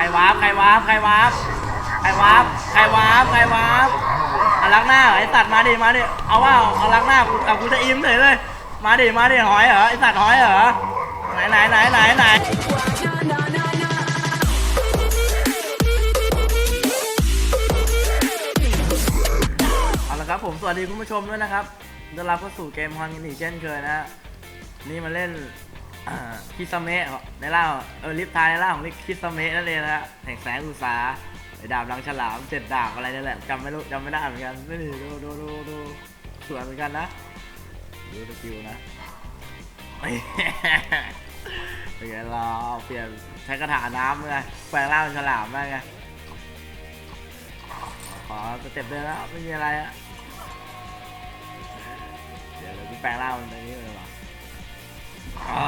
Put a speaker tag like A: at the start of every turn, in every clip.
A: รวาร์ปใครวาร์ปใครวาร์ปใครวาร์ปใครวาร์ปใครวาร์ปอารักหน้าไอสัตว์มาดิมาดิเอาว่าเอารักหน้ากูเอากูจะอิ่มเลยเลย มาดิมาดิหอยเหรอไอสัตว์หอยเหรอไหนไหนไหนไหนไหนเอาละครับผมสวัสดีคุณผู้ชมด้วยนะครับต้อนรับเข้าสู่เกมฮอนกันอีกเช่นเคยนะฮะนี่มาเล่น คิสเมะในล่าเออลิฟทายในล่าของลิคิสเมะนั่นเองนะฮะแห่งแสงอุตสาไอ้ดาบลังฉลามเจ็ดดาบอะไรนั่นแหละจำไม่รู้จำไม่ได้เหมือนกันนี่ดูดูดูดูสวยเหมือนกันนะดูสกิลนะเป็นไงเราเปลี่ยนใช้กระถาน้ำเลยแปลงร่างเป็นฉลามได้ไงขอสเต็ปเดินแล้วไม่มีอะไรอะเดี๋ยวเดี๋ยวกูแปลงร่างเป็นแบบนี้เลย อ่า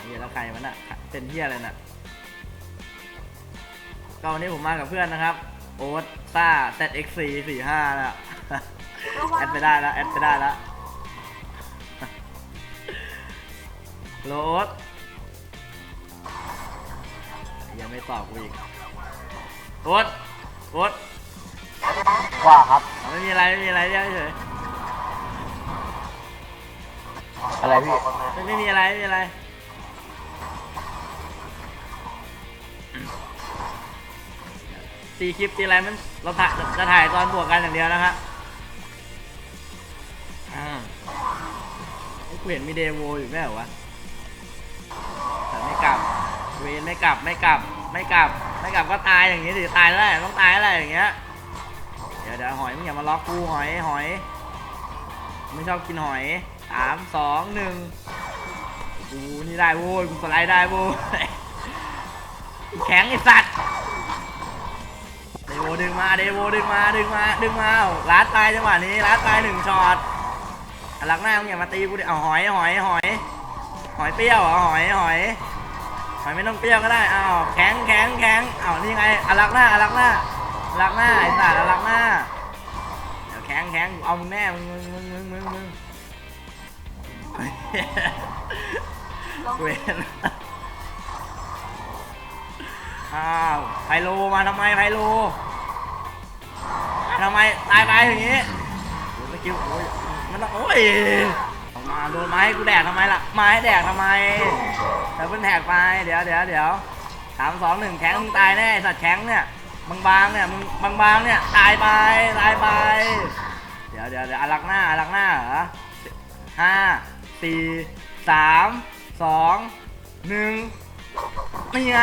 A: เฮียแล้วใครมันอะเป็นเฮียอะไรน่ะก็วันนี้ผมมากับเพื่อนนะครับ โอ๊ตซ่า ZX4 45นะแอดไปได้แล้วแอดไปได้แล้วโหลโอ๊ตยังไม่ตอบกูอีกโอ๊ตโอ๊ต
B: ว่าครับ
A: ไม่มีอะไร ไม่มีอะไรเรียกเฉย
B: อะไรพี่
A: ไม่ไม่มีอะไรไม่มีอะไรตีคลิปตีอะไรมันเราถ่ายจะถ่ายตอนบวกกันอย่างเดียวนะครับอ่าไอ้กูเห็นมีเดโวอยู่แม่เหรอวะแต่ไม่กลับ เวนไม่กลับไม่กลับ ไม่กลับ ไม่กลับก็ตายอย่างนี้สิตายแล้วแหละต้องตายแล้วแหละอย่างเงี้ยเดี๋ยวเดี๋ยวหอยมึงอย่ามาล็อกกูหอยหอยไม่ชอบกินหอย สามสองหนึ่งกูนี่ได้โว้ยกูสไลด์ได้โว้ยแข็งไอสัตว์เดโวดึงมาเดโวดึงมาดึงมาดึงมาเอาลัดตายจังหวะนี้ลัดตายหนึ่งช็อตอลักหน้ามึงอย่ามาตีกูดิเอาหอยหอยหอยหอยเปรี้ยวเหรอหอยหอยหอยไม่ต้องเปรี้ยวก็ได้อ้าวแข็งแข็งแข็งอ้าวนี่ไงอลักหน้าอลักหน้าอลักหน้าไอ้สัตว์อลักหน้าเดี๋ยวแข็งแข็งเอามึงแน่มึงมึงมึงมึงมึง เวนอ้าวไพโลมาทำไมไพโลทำไมตายไปอย่างงี้โอ้สกิลโอ้ยมันต้องโอ้ยออกมาโดนไม้กูแดกทำไมล่ะไม้แดกทำไมแต่เพิ่งแหกไปเดี๋ยวเดี๋ยวเดี๋ยวสามสองหนึ่งแข็งมึงตายแน่สัตว์แข็งเนี่ยบางๆเนี่ยมึงบางๆเนี่ยตายไปตายไป เดี๋ยวเดี๋ยวเดี๋ยวอารักหน้าอารักหน้าเหรอห้า สี่สามสองหนึ่งนี่ไง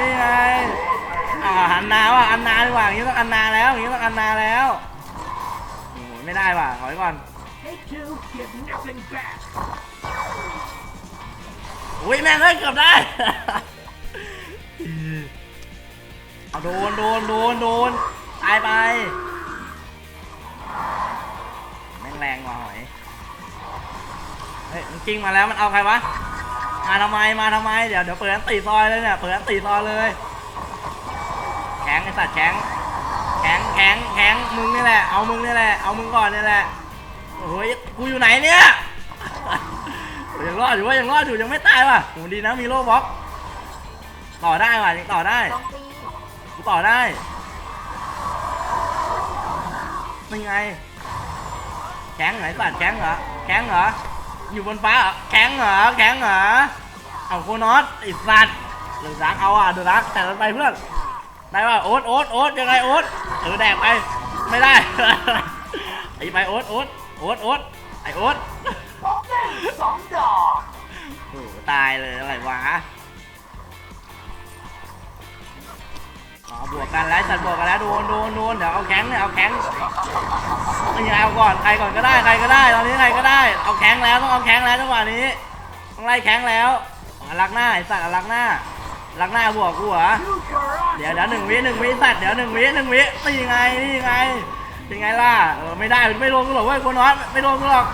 A: นี่ไงอ่าอันนาว่ะอันนาดีกว่าอย่างนี้ต้องอันนาแล้วอย่างนี้ต้องอันนาแล้วโอ้โหไม่ได้ว่ะถอยก่อนอุ้ยแม่งเอ้ยเกือบได้ เอาโดนโดนโดนโดนตายไป แม่งแรงว่ะหอย ฮ้ยมันกิ้งมาแล้วมันเอาใครวะมาทำไมมาทำไมเดี๋ยวเดี๋ยวเปิดอันตีซอยเลยเนี่ยเปิดอันตีซอยเลยแข็งไอสัตว์แข็งแข็งแข็งแข็งมึงนี่แหละเอามึงนี่แหละเอามึงก่อนนี่แหละโอ้ยกูอยู่ไหนเนี่ยยังรอดอยู่ว่ายังรอดอยู่ยังไม่ตายว่ะโหดีนะมีโล่บล็อกต่อได้ว่ะยังต่อได้กูต่อได้เป็นไงแข็งไหนสัตว์แข็งเหรอแข็งเหรอ อยู่บนฟ้าเหรอแข็งเหรอแข็งเหรอเอาโคนอสไอ้สัตว์เดือดรักเอาอะเดือดรักแต่มันไปเพื่อนได้ป่ะโอ๊ตโอ๊ตโอ๊ตยังไงโอ๊ตเออแดกไปไม่ได้ ไอ้ไปโอ๊ตโอ๊ตโอ๊ตโอ๊ตไอ้โอ๊ต
B: สองดอก
A: โอ้โหตายเลยอะไรวะ อ๋อบวกกันแล้วสัตว์บวกกันแล้วโดนโดนโดนเดี๋ยวเอาแข้งเนี่ยเอาแข้งไม่ใช่เอาก่อนใครก่อนก็ได้ใครก็ได้ตอนนี้ใครก็ได้ เอาแข้งแล้วต้องเอาแข้งแล้วจังหวะนี้ต้องไล่แข้งแล้วอ๋อลักหน้าไอ้สัตว์ลักหน้าลักหน้าบวกกูเหรอเดี๋ยวเดี๋ยวหนึ่งวิหนึ่งวิสัตว์เดี๋ยวหนึ่งวิหนึ่งวินี่ไงนี่ยังไงเป็นไงล่ะเออไม่ได้ไม่โดนกูหรอกเว้ยโคนน้อยไม่โดนกูหรอก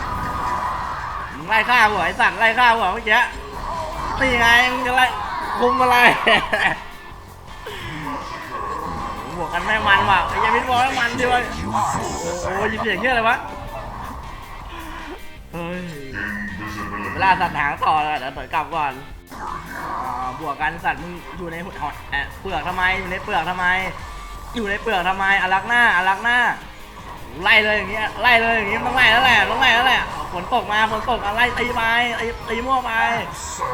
A: มึงไล่ฆ่ากูไอ้สัตว์ไล่ฆ่ากูเมื่อกี้นี่ไงมึงจะไล่คุมอะไร บวกกันแม่งมันว่ะไอ้ยามิดบอกแม่งมันดิวะโอ้โหยินเสียงเงี้ยอะไรวะเฮ้ยเวลาสัตว์หางต่อแล้วเดี๋ยวต่อยกลับก่อนอ่าบวกกันสัตว์มึงอยู่ในหอเอ่อเปลือกทำไมอยู่ในเปลือกทำไม อยู่ในเปลือกทำไมอลักหน้าอลักหน้า ไล่เลยอย่างเงี้ยไล่เลยอย่างเงี้ต้องไล่แล้วแหละต้องไล่แล้วแหละฝนตกมาฝนตกอะไรตีไปตีตีมั่วไป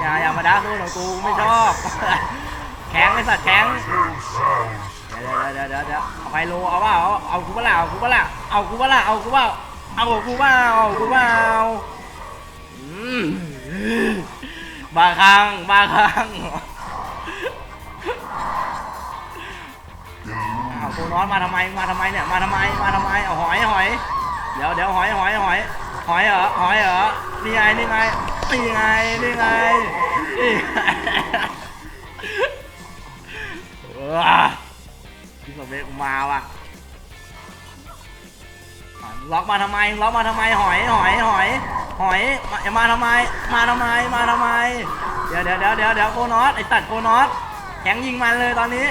A: อย่าอย่ามาด่าโซนของกูไม่ชอบ แข็งไอสัตว์แข็ง เดี๋ยวเดี๋ยวเดี๋ยวเอาไปโลเอาเปล่าเอาเอากูเปล่าเอากูเปล่าเอากูเปล่าเอากูเปล่าเอากูเปล่าเอากูเปล่าอืมบาคังบาคังเอาโคนอนมาทำไมมาทำไมเนี่ยมาทำไมมาทำไมเอาหอยหอยเดี๋ยวเดี๋ยวหอยหอยหอยหอยเหรอหอยเหรอนี่ไงนี่ไงนี่ไงนี่ไงนี่ไงเออพี่สมเด็จกูมาว่ะล็อกมาทำไมล็อกมาทำไมหอยหอยหอย หอยมามาทำไม มาทำไมมาทำไม เดี๋ยวเดี๋ยวเดี๋ยวเดี๋ยวเดี๋ยวโคนอสไอสัตว์โคนอสแข็งยิงมันเลยตอนนี้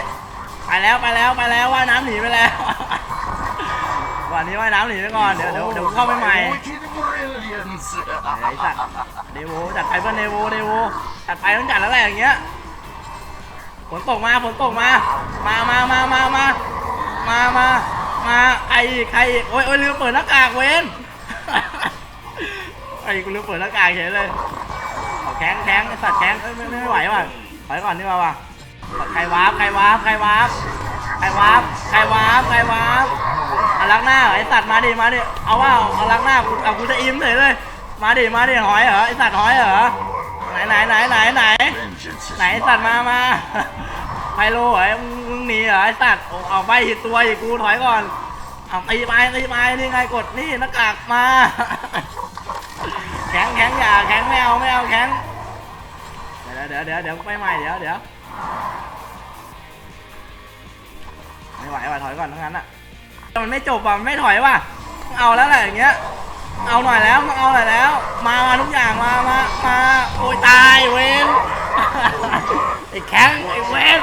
A: ไปแล้วไปแล้วไปแล้วว่ายน้ำหนีไปแล้ววันนี้ว่ายน้ำหนีไปก่อนเดี๋ยวเดี๋ยวเดี๋ยวเข้าไปใหม่
B: Wicked brilliance
A: ไอ้สัตว์เดโวจัดไปเพื่อนเดโวเดโวจัดไปต้องจัดแล้วแหละอย่างเงี้ย ฝนตกมาฝนตกมา มามามามามามามามาใครอีกใครอีกโอ้ยโอ้ยลืมเปิดหน้ากากเว้นไอ้กูลืมเปิดหน้ากากเฉยเลยเอาแข้งแข้งไอ้สัตว์แข้งเอ้ยไม่ไม่ไหวว่ะถอยก่อนดีกว่าว่ะใครวาร์ปใครวาร์ปใครวาร์ปใครวาร์ปใครวาร์ปใครวาร์ปอารักหน้าเหรอไอสัตว์มาดิมาดิเอาว่าอารักหน้ากูเอากูจะอิ่มเลยเลย มาดิมาดิหอยเหรอไอสัตว์หอยเหรอไหนไหนไหนไหนไหน ไหนไอสัตว์มามาไพโลเหรอมึงมึงหนีเหรอไอสัตว์โอ้เอาใบหิดตัวอีกกูถอยก่อนเอาตีไปตีไปนี่ไงกดนี่หน้ากากมาแข็งแข็งอย่าแข็งไม่เอาไม่เอาแข็งเดี๋ยวเดี๋ยวเดี๋ยวเดี๋ยวไปใหม่เดี๋ยวเดี๋ยวไม่ไหวว่ะถอยก่อนทั้งนั้นอะมันไม่จบว่ะมันไม่ถอยว่ะเอาแล้วแหละอย่างเงี้ยเอาหน่อยแล้วเอาหน่อยแล้ว มามาทุกอย่างมามามาโอ้ยตายเวน ไอ้แข็งไอ้เวน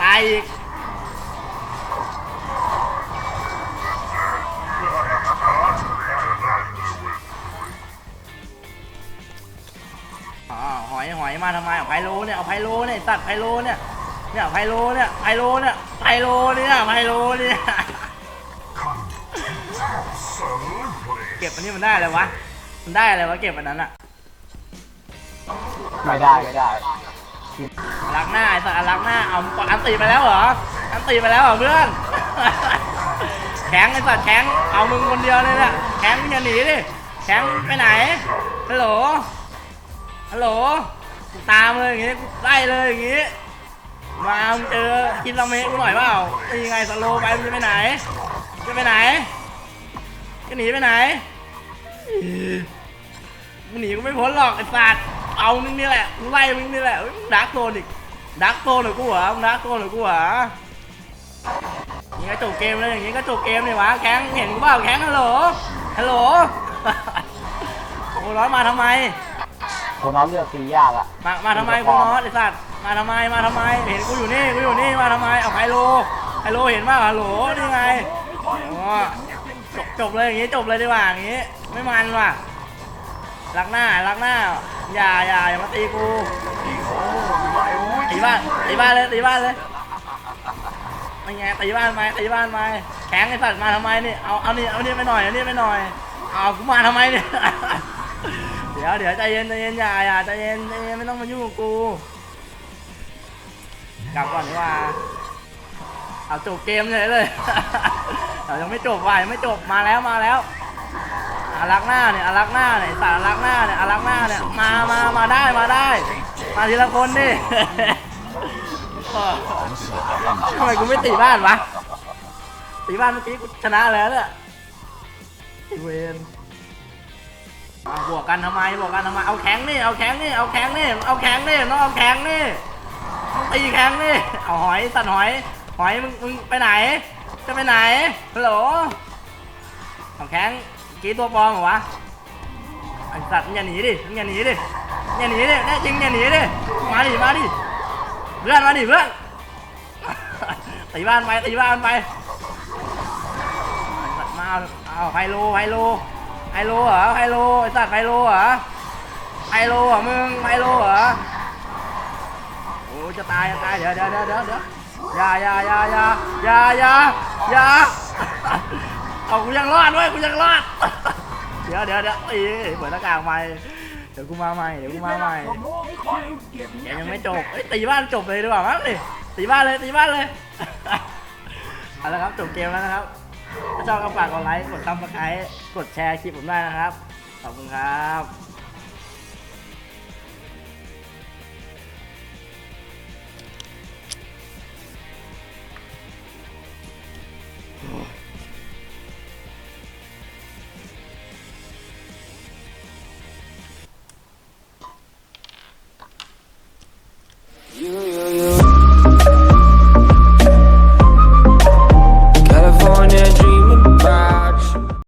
A: ตายอีกอ๋อหอยหอยมาทำไมเอาไพโลเนี่ยเอาไพโลเนี่ยตัดไพโลเนี่ยเนี่ยไพโลเนี่ยไพโลเนี่ยไพโลเนี่ยไพโลเนี่ยเก็บอันนี้มันได้อะไรวะ มันได้อะไรวะเก็บอันนั้นอะ
B: ไม่ได้ไม่ได้
A: อลักหน้าไอ้สัตว์อลักหน้าเอาอันตีไปแล้วเหรอ อันตีไปแล้วเหรอเพื่อน แข็งไอ้สัตว์แข็งเอามึงคนเดียวเลยเนี่ยแข็งอย่าหนีดิ แข็งไปไหน ฮัลโหล ฮัลโหลกูตามเลยอย่างงี้กูไล่เลยอย่างงี้ มามึงเจอกินลาเมะกูหน่อยเปล่านี่ไงสโลว์ไปมึงจะไปไหน จะไปไหน จะหนีไปไหนมึง หนีกูไม่พ้นหรอกไอ้สัตว์เอามึงนี่แหละกูไล่มึงนี่แหละดักโซนอีกดักโซนหรือกูเหรอมึงดักโซนหรือกูเหรออย่างงี้ก็จบเกมเลยอย่างงี้ก็จบเกมเลยวะแข้งเห็นกูเปล่าแข้งฮัลโหลฮัลโหลโอ้โหร้อนมาทำไม
B: คนน้องเลือกตียากอะ
A: มามาทำไมกูนอสไอสัตว์มาทำไมมาทำไม เห็นกูอยู่นี่กูอยู่นี่มาทำไมเอาไฮโลไฮโลเห็นป่ะฮัลโหลนี่ไงอ๋อจบจบเลยอย่างงี้จบเลยดีกว่าอย่างงี้ ไม่มันว่ะ รักหน้ารักหน้า อย่าอย่าอย่ามาตีกูตีบ้านตีบ้านเลยตีบ้านเลยไม่ไงตีบ้านไหมตีบ้านไหมแข็งไอ้สัตว์มาทำไมนี่เอาเอานี่เอานี่ไปหน่อยเอานี่ไปหน่อยเอากูมาทำไมเนี่ยเดี๋ยวเดี๋ยวใจเย็นใจเย็นอย่าอย่าใจเย็นใจเย็นไม่ต้องมายุ่งกับกูกลับก่อนดีกว่าเอาจบเกมเลยเลยเรายังไม่จบว่ะยังไม่จบมาแล้วมาแล้ว อารักหน้าเนี่ยอารักหน้าเนี่ยสารอารักหน้าเนี่ยอารักหน้าเนี่ยมามามาได้มาได้ มาทีละคนดิทำไมกูไม่ตีบ้านวะตีบ้านเมื่อกี้กูชนะแล้วเนี่ยเวนมาบวกกันทำไมบวกกันทำไมเอาแข็งนี่เอาแข็งนี่เอาแข็งนี่เอาแข็งนี่น้องเอาแข็งนี่ต้องตีแข็งนี่เอาหอยสัตว์หอย หอยมึงมึงไปไหน จะไปไหนฮัลโหลเอาแข็ง กี่ตัวปลอมเหรอวะไอสัตว์มึงอย่าหนีดิมึงอย่าหนีดิอย่าหนีดิแน่จริงอย่าหนีดิมาดิมาดิเพื่อนมาดิเพื่อนตีบ้านไปตีบ้านไปไอสัตว์มาเอาเอาไฮโลไฮโลไฮโลเหรอไฮโลไอสัตว์ไฮโลเหรอไฮโลเหรอมึงไฮโลเหรอโอ้จะตายจะตายเดี๋ยวเดี๋ยวเดี๋ยวเดี๋ยวเดี๋ยวอย่าอย่าอย่าอย่าอย่าอย่าอย่า เอากูยังรอดด้วยกูยังรอด เดี๋ยวเดี๋ยวเดี๋ยวเอ้ยเปิดหน้ากากใหม่เดี๋ยวกูมาใหม่เดี๋ยวกูมาใหม่แกยังไม่จบเอ้ยตีบ้านจบเลยดีกว่ามั้งดิตีบ้านเลยตีบ้านเลยเอาละครับจบเกมแล้วนะครับถ้าชอบก็ฝากกดไลค์กดซับสไครต์กดแชร์คลิปผมได้นะครับขอบคุณครับ